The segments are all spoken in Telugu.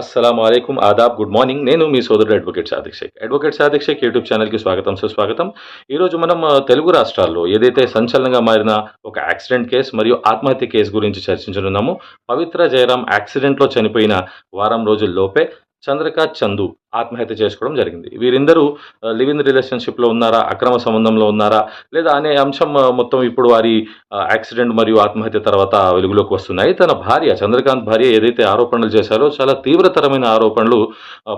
అస్సలం అయికం ఆదాబ్ గుడ్ మార్నింగ్. నేను మీ సోదరుడు advocate Sadiq Shaikh. Advocate Sadiq Shaikh YouTube ఛానల్కి స్వాగతం సుస్వాగతం. ఈరోజు మనం తెలుగు రాష్ట్రాల్లో ఏదైతే సంచలనంగా మారిన ఒక యాక్సిడెంట్ కేసు మరియు ఆత్మహత్య కేసు గురించి చర్చించనున్నాము పవిత్ర జయరాం యాక్సిడెంట్లో చనిపోయిన వారం రోజుల్లోపే చంద్రకాంత్ చందు ఆత్మహత్య చేసుకోవడం జరిగింది. వీరిందరూ లివ్ ఇన్ రిలేషన్షిప్లో ఉన్నారా? అక్రమ సంబంధంలో ఉన్నారా? లేదా అనే అంశం మొత్తం ఇప్పుడు వారి యాక్సిడెంట్ మరియు ఆత్మహత్య తర్వాత వెలుగులోకి వస్తున్నాయి. తన భార్య చంద్రకాంత్ భార్య ఏదైతే ఆరోపణలు చేశారో చాలా తీవ్రతరమైన ఆరోపణలు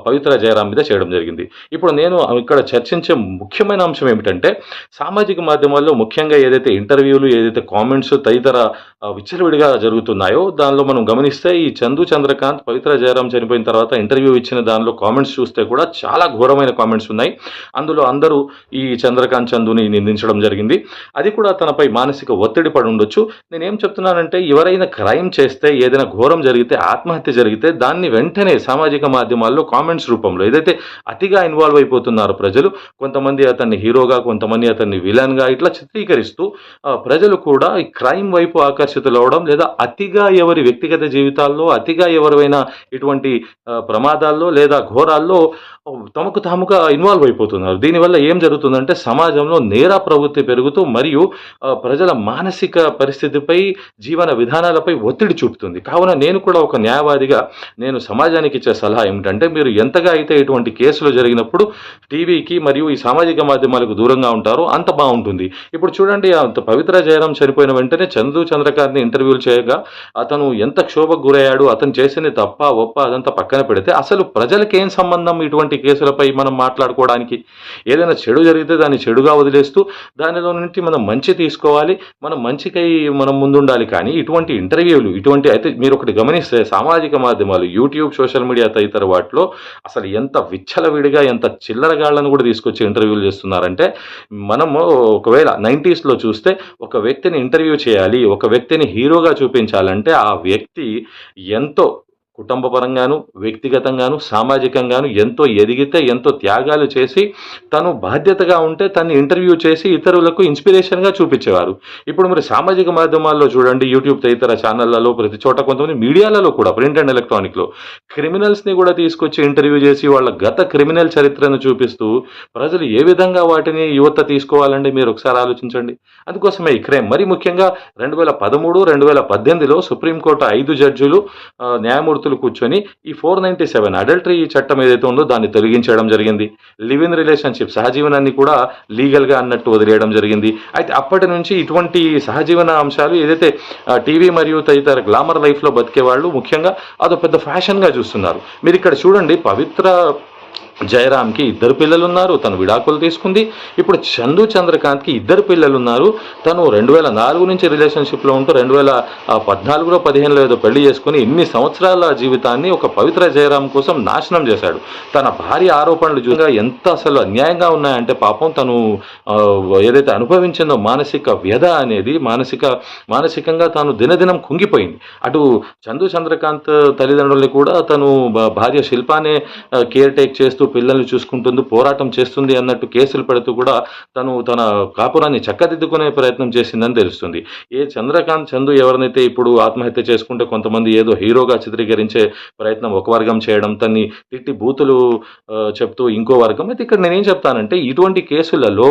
పవిత్ర జయరాం మీద చేయడం జరిగింది. ఇప్పుడు నేను ఇక్కడ చర్చించే ముఖ్యమైన అంశం ఏమిటంటే సామాజిక మాధ్యమాల్లో ముఖ్యంగా ఏదైతే ఇంటర్వ్యూలు ఏదైతే కామెంట్స్ తదితర విచ్చలవిడిగా జరుగుతున్నాయో దానిలో మనం గమనిస్తే ఈ చందు చంద్రకాంత్ పవిత్ర జయరాం చనిపోయిన తర్వాత ఇంటర్వ్యూ ఇచ్చిన దానిలో కామెంట్స్ చూస్తే కూడా చాలా ఘోరమైన కామెంట్స్ ఉన్నాయి. అందులో అందరూ ఈ చంద్రకాంత్ చందుని నిందించడం జరిగింది. అది కూడా తనపై మానసిక ఒత్తిడి పడి ఉండొచ్చు. నేనేం చెప్తున్నానంటే ఎవరైనా క్రైమ్ చేస్తే ఏదైనా ఘోరం జరిగితే ఆత్మహత్య జరిగితే దాన్ని వెంటనే సామాజిక మాధ్యమాల్లో కామెంట్స్ రూపంలో ఏదైతే అతిగా ఇన్వాల్వ్ అయిపోతున్నారు ప్రజలు కొంతమంది అతన్ని హీరోగా కొంతమంది అతన్ని విలన్గా ఇట్లా చిత్రీకరిస్తూ ప్రజలు కూడా ఈ క్రైమ్ వైపు ఆకర్షితులవడం లేదా అతిగా ఎవరి వ్యక్తిగత జీవితాల్లో అతిగా ఎవరైనా ఇటువంటి ప్రమాదాల్లో లేదా ఘోరాల్లో తమకు తాముగా ఇన్వాల్వ్ అయిపోతున్నారు. దీనివల్ల ఏం జరుగుతుందంటే సమాజంలో నేర ప్రవృత్తి పెరుగుతూ మరియు ప్రజల మానసిక పరిస్థితిపై జీవన విధానాలపై ఒత్తిడి చూపుతుంది. కావున నేను కూడా ఒక న్యాయవాదిగా నేను సమాజానికి ఇచ్చే సలహా ఏమిటంటే మీరు ఎంతగా అయితే ఇటువంటి కేసులు జరిగినప్పుడు టీవీకి మరియు ఈ సామాజిక మాధ్యమాలకు దూరంగా ఉంటారో అంత బాగుంటుంది. ఇప్పుడు చూడండి అంత పవిత్ర జయరాం చనిపోయిన వెంటనే చందు చంద్రకాంత్ని ఇంటర్వ్యూలు చేయగా అతను ఎంత క్షోభకు గురయ్యాడు అతను చేసింది తప్ప ఒప్ప అదంతా పక్కన పెడితే అసలు ప్రజలకి ఏం సంబంధం ఇటువంటి కేసులపై మనం మాట్లాడుకోవడానికి ఏదైనా చెడు జరిగితే దాన్ని చెడుగా వదిలేస్తూ దానిలో నుండి మనం మంచి తీసుకోవాలి మనం మంచికై మనం ముందుండాలి. కానీ ఇటువంటి ఇంటర్వ్యూలు ఇటువంటి అయితే మీరు ఒకటి గమనిస్తే సామాజిక మాధ్యమాలు యూట్యూబ్ సోషల్ మీడియా తదితర వాటిలో అసలు ఎంత విచ్చలవిడిగా ఎంత చిల్లరగాళ్ళను కూడా తీసుకొచ్చి ఇంటర్వ్యూలు చేస్తున్నారంటే మనము ఒకవేళ నైంటీస్లో చూస్తే ఒక వ్యక్తిని ఇంటర్వ్యూ చేయాలి ఒక వ్యక్తిని హీరోగా చూపించాలంటే ఆ వ్యక్తి ఎంతో కుటుంబపరంగాను వ్యక్తిగతంగాను సామాజికంగాను ఎంతో ఎదిగితే ఎంతో త్యాగాలు చేసి తను బాధ్యతగా ఉంటే తను ఇంటర్వ్యూ చేసి ఇతరులకు ఇన్స్పిరేషన్గా చూపించేవారు. ఇప్పుడు మరి సామాజిక మాధ్యమాల్లో చూడండి యూట్యూబ్ తదితర ఛానళ్ళలో ప్రతి చోట కొంతమంది మీడియాలలో కూడా ప్రింట్ అండ్ ఎలక్ట్రానిక్లో క్రిమినల్స్ని కూడా తీసుకొచ్చి ఇంటర్వ్యూ చేసి వాళ్ళ గత క్రిమినల్ చరిత్రను చూపిస్తూ ప్రజలు ఏ విధంగా వాటిని యువత తీసుకోవాలండి? మీరు ఒకసారి ఆలోచించండి. అందుకోసమే ఈ క్రైమ్. మరి ముఖ్యంగా రెండు వేల పదమూడు రెండు వేల పద్దెనిమిదిలో సుప్రీంకోర్టు ఐదు జడ్జిలు న్యాయమూర్తి దంపతులు కూర్చొని ఈ ఫోర్ నైంటీ సెవెన్ అడల్టరీ చట్టం ఏదైతే ఉందో దాన్ని తొలగించడం జరిగింది. లివ్ ఇన్ రిలేషన్షిప్ సహజీవనాన్ని కూడా లీగల్గా అన్నట్టు వదిలేయడం జరిగింది. అయితే అప్పటి నుంచి ఇటువంటి సహజీవన అంశాలు ఏదైతే టీవీ మరియు తదితర గ్లామర్ లైఫ్లో బతికే వాళ్ళు ముఖ్యంగా అదో పెద్ద ఫ్యాషన్గా చూస్తున్నారు. మీరు ఇక్కడ చూడండి పవిత్ర జయరామ్కి ఇద్దరు పిల్లలు ఉన్నారు తను విడాకులు తీసుకుంది. ఇప్పుడు చందు చంద్రకాంత్కి ఇద్దరు పిల్లలు ఉన్నారు తను రెండు వేల నాలుగు నుంచి రిలేషన్షిప్లో ఉంటూ రెండు వేల పద్నాలుగులో పదిహేనులో ఏదో పెళ్ళి చేసుకుని ఇన్ని సంవత్సరాల జీవితాన్ని ఒక పవిత్ర జయరామ్ కోసం నాశనం చేశాడు. తన భార్య ఆరోపణలు చూడగా ఎంత అసలు అన్యాయంగా ఉన్నాయంటే పాపం తను ఏదైతే అనుభవించిందో మానసిక వ్యధ అనేది మానసిక మానసికంగా తాను దినదినం కుంగిపోయింది. అటు చందు చంద్రకాంత్ తల్లిదండ్రుల్ని కూడా తను భా- భార్య శిల్పానే కేర్ టేక్ చేస్తూ పిల్లల్ని చూసుకుంటుంది పోరాటం చేస్తుంది అన్నట్టు కేసులు పెడుతూ కూడా తను తన కాపురాన్ని చక్కదిద్దుకునే ప్రయత్నం చేసిందని తెలుస్తుంది. ఏ చంద్రకాంత్ చందు ఎవరినైతే ఇప్పుడు ఆత్మహత్య చేసుకుంటే కొంతమంది ఏదో హీరోగా చిత్రీకరించే ప్రయత్నం ఒక వర్గం చేయడం తన్ని తిట్టి బూతులు చెప్తూ ఇంకో వర్గం. అయితే ఇక్కడ నేనేం చెప్తానంటే ఇటువంటి కేసులలో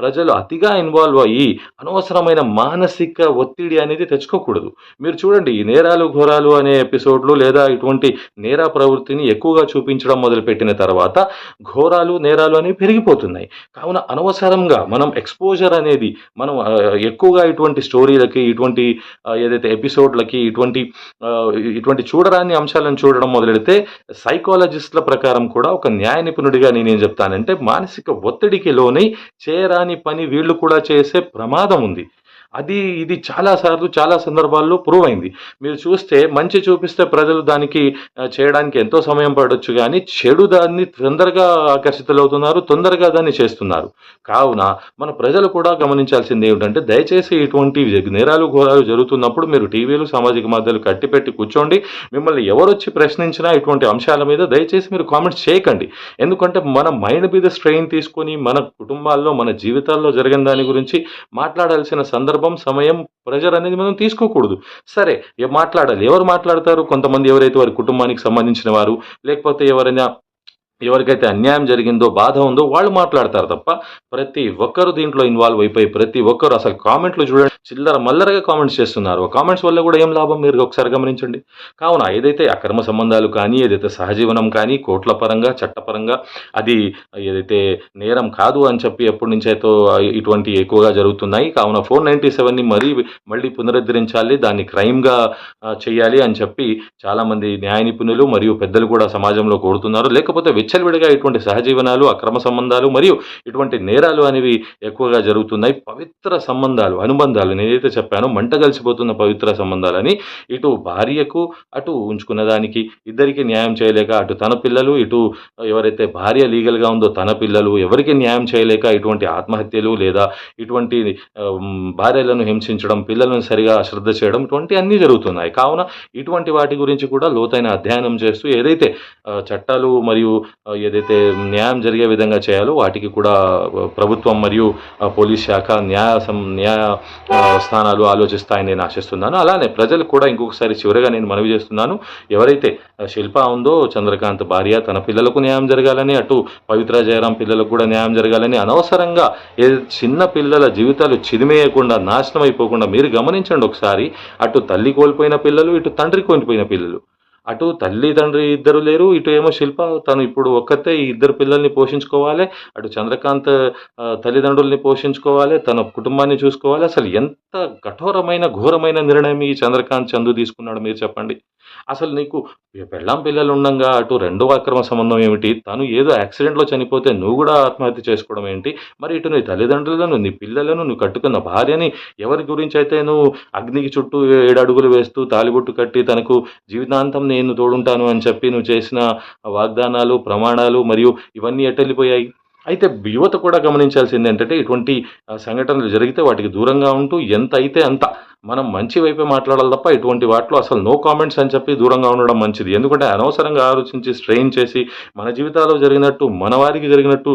ప్రజలు అతిగా ఇన్వాల్వ్ అయ్యి అనవసరమైన మానసిక ఒత్తిడి అనేది తెచ్చుకోకూడదు. మీరు చూడండి ఈ నేరాలు ఘోరాలు అనే ఎపిసోడ్లు లేదా ఇటువంటి నేర ప్రవృత్తిని ఎక్కువగా చూపించడం మొదలుపెట్టిన తర్వాత ఘోరాలు నేరాలు అనేవి పెరిగిపోతున్నాయి. కావున అనవసరంగా మనం ఎక్స్పోజర్ అనేది మనం ఎక్కువగా ఇటువంటి స్టోరీలకి ఇటువంటి ఏదైతే ఎపిసోడ్లకి ఇటువంటి ఇటువంటి చూడరాని అంశాలను చూడడం మొదలెడితే సైకాలజిస్ట్ల ప్రకారం కూడా ఒక న్యాయ నిపుణుడిగా నేనేం చెప్తానంటే మానసిక ఒత్తిడికి లోనై చేయరాని పని వీళ్ళు కూడా చేసే ప్రమాదం ఉంది. అది ఇది చాలా సార్లు చాలా సందర్భాల్లో ప్రూవ్ అయింది మీరు చూస్తే మంచి చూపిస్తే ప్రజలు దానికి చేయడానికి ఎంతో సమయం పడవచ్చు కానీ చెడు దాన్ని తొందరగా ఆకర్షితులవుతున్నారు తొందరగా దాన్ని చేస్తున్నారు. కావున మన ప్రజలు కూడా గమనించాల్సింది ఏమిటంటే దయచేసి ఇటువంటి నేరాలు ఘోరాలు జరుగుతున్నప్పుడు మీరు టీవీలు సామాజిక మాధ్యమాలు కట్టిపెట్టి కూర్చోండి. మిమ్మల్ని ఎవరొచ్చి ప్రశ్నించినా ఇటువంటి అంశాల మీద దయచేసి మీరు కామెంట్స్ చేయకండి. ఎందుకంటే మన మైండ్ మీద స్ట్రెయిన్ తీసుకొని మన కుటుంబాల్లో మన జీవితాల్లో జరిగిన దాని గురించి మాట్లాడాల్సిన సందర్భం సందర్భం సమయం ప్రెజర్ అనేది మనం తీసుకోకూడదు. సరే మాట్లాడాలి? ఎవరు మాట్లాడతారు? కొంతమంది ఎవరైతే వారి కుటుంబానికి సంబంధించిన వారు లేకపోతే ఎవరైనా ఎవరికైతే అన్యాయం జరిగిందో బాధ ఉందో వాళ్ళు మాట్లాడతారు తప్ప ప్రతి ఒక్కరు దీంట్లో ఇన్వాల్వ్ అయిపోయి ప్రతి ఒక్కరు అసలు కామెంట్లు చూడండి. చిల్లర మల్లరగా కామెంట్స్ చేస్తున్నారు. కామెంట్స్ వల్ల కూడా ఏం లాభం? మీరు ఒకసారి గమనించండి. కావున ఏదైతే అక్రమ సంబంధాలు కానీ ఏదైతే సహజీవనం కానీ కోట్ల పరంగా చట్టపరంగా అది ఏదైతే నేరం కాదు అని చెప్పి ఎప్పటి నుంచైతే ఇటువంటి ఎక్కువగా జరుగుతున్నాయి కావున ఫోర్ నైంటీ సెవెన్ని మరీ మళ్ళీ పునరుద్ధరించాలి దాన్ని క్రైమ్గా చేయాలి అని చెప్పి చాలామంది న్యాయ నిపుణులు మరియు పెద్దలు కూడా సమాజంలో కోరుతున్నారు. లేకపోతే విచ్చలవిడిగా ఇటువంటి సహజీవనాలు అక్రమ సంబంధాలు మరియు ఇటువంటి నేరాలు అనేవి ఎక్కువగా జరుగుతున్నాయి. పవిత్ర సంబంధాలు అనుబంధాలు నేనైతే చెప్పానో మంట కలిసిపోతున్న పవిత్ర సంబంధాలని ఇటు భార్యకు అటు ఉంచుకున్న దానికి ఇద్దరికి న్యాయం చేయలేక అటు తన పిల్లలు ఇటు ఎవరైతే భార్య లీగల్గా ఉందో తన పిల్లలు ఎవరికి న్యాయం చేయలేక ఇటువంటి ఆత్మహత్యలు లేదా ఇటువంటి భార్యలను హింసించడం పిల్లలను సరిగా అశ్రద్ధ చేయడం ఇటువంటి అన్నీ జరుగుతున్నాయి. కావున ఇటువంటి వాటి గురించి కూడా లోతైన అధ్యయనం చేస్తూ ఏదైతే చట్టాలు మరియు ఏదైతే న్యాయం జరిగే విధంగా చేయాలో వాటికి కూడా ప్రభుత్వం మరియు పోలీస్ శాఖ న్యాయ సం న్యాయ స్థానాలు ఆలోచిస్తాయని నేను ఆశిస్తున్నాను. అలానే ప్రజలు కూడా ఇంకొకసారి చివరిగా నేను మనవి చేస్తున్నాను. ఎవరైతే శిల్ప ఉందో చంద్రకాంత్ భార్య తన పిల్లలకు న్యాయం జరగాలని అటు పవిత్ర జయరాం పిల్లలకు కూడా న్యాయం జరగాలని అనవసరంగా ఏ చిన్న పిల్లల జీవితాలు చిదిమేయకుండా నాశనం అయిపోకుండా మీరు గమనించండి ఒకసారి. అటు తల్లి కోల్పోయిన పిల్లలు ఇటు తండ్రి కోల్పోయిన పిల్లలు. అటు తల్లి తండ్రి ఇద్దరు లేరు ఇటు ఏమో శిల్ప తను ఇప్పుడు ఒక్కతే ఈ ఇద్దరు పిల్లల్ని పోషించుకోవాలి. అటు చంద్రకాంత్ తల్లిదండ్రుల్ని పోషించుకోవాలి తన కుటుంబాన్ని చూసుకోవాలి. అసలు ఎంత కఠోరమైన ఘోరమైన నిర్ణయం ఈ చంద్రకాంత్ చందు తీసుకున్నాడు మీరు చెప్పండి. అసలు నీకు పెళ్ళాం పిల్లలు ఉండంగా అటు రెండవ అక్రమ సంబంధం ఏమిటి? తను ఏదో యాక్సిడెంట్లో చనిపోతే నువ్వు కూడా ఆత్మహత్య చేసుకోవడం ఏంటి? మరి ఇటు నీ తల్లిదండ్రులను నీ పిల్లలను నువ్వు కట్టుకున్న భార్యని ఎవరి గురించి అయితే నువ్వు అగ్నికి చుట్టూ ఏడు అడుగులు వేస్తూ తాలిబొట్టు కట్టి తనకు జీవితాంతం నేను తోడుంటాను అని చెప్పి నువ్వు చేసిన వాగ్దానాలు ప్రమాణాలు మరియు ఇవన్నీ ఎట్టెళ్ళిపోయాయి అయితే యువత కూడా గమనించాల్సింది ఏంటంటే ఇటువంటి సంఘటనలు జరిగితే వాటికి దూరంగా ఉంటూ ఎంత అయితే అంత మనం మంచి వైపే మాట్లాడాలి తప్ప ఇటువంటి వాటిలో అసలు నో కామెంట్స్ అని చెప్పి దూరంగా ఉండడం మంచిది. ఎందుకంటే అనవసరంగా ఆలోచించి స్ట్రెయిన్ చేసి మన జీవితాల్లో జరిగినట్టు మన వారికి జరిగినట్టు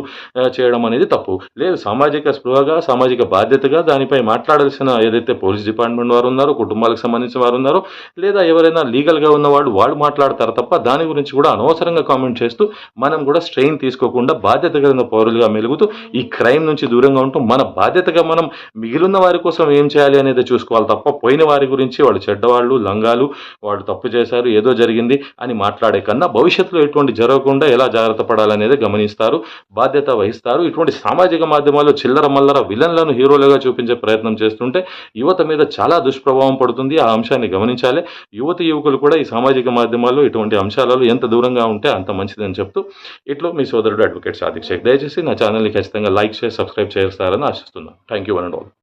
చేయడం అనేది తప్పు. లేదు సామాజిక స్పృహగా సామాజిక బాధ్యతగా దానిపై మాట్లాడాల్సిన ఏదైతే పోలీస్ డిపార్ట్మెంట్ వారు ఉన్నారో కుటుంబాలకు సంబంధించిన వారు ఉన్నారో లేదా ఎవరైనా లీగల్గా ఉన్నవాడు వాళ్ళు మాట్లాడతారు తప్ప దాని గురించి కూడా అనవసరంగా కామెంట్ చేస్తూ మనం కూడా స్ట్రెయిన్ తీసుకోకుండా బాధ్యత కలిగిన పౌరులుగా మెలుగుతూ ఈ క్రైమ్ నుంచి దూరంగా ఉంటూ మన బాధ్యతగా మనం మిగిలిన వారి కోసం ఏం చేయాలి అనేది చూసుకోవాలి తప్ప పోయిన వారి గురించి వాళ్ళు చెడ్డవాళ్ళు లంగాలు వాళ్ళు తప్పు చేశారు ఏదో జరిగింది అని మాట్లాడే కన్నా భవిష్యత్తులో ఎటువంటి జరగకుండా ఎలా జాగ్రత్త పడాలనేది గమనిస్తారు బాధ్యత వహిస్తారు. ఇటువంటి సామాజిక మాధ్యమాల్లో చిల్లర మల్లర విలన్లను హీరోలుగా చూపించే ప్రయత్నం చేస్తుంటే యువత మీద చాలా దుష్ప్రభావం పడుతుంది. ఆ అంశాన్ని గమనించాలి. యువత యువకులు కూడా ఈ సామాజిక మాధ్యమాల్లో ఇటువంటి అంశాలలో ఎంత దూరంగా ఉంటే అంత మంచిదని చెప్తూ ఇట్లో మీ సోదరుడు అడ్వకేట్ సాధిక్ షేక్. దయచేసి నా ఛానల్ని ఖచ్చితంగా లైక్ చేసి సబ్స్క్రైబ్ చేస్తారని ఆశిస్తున్నాను. Thank you one and all.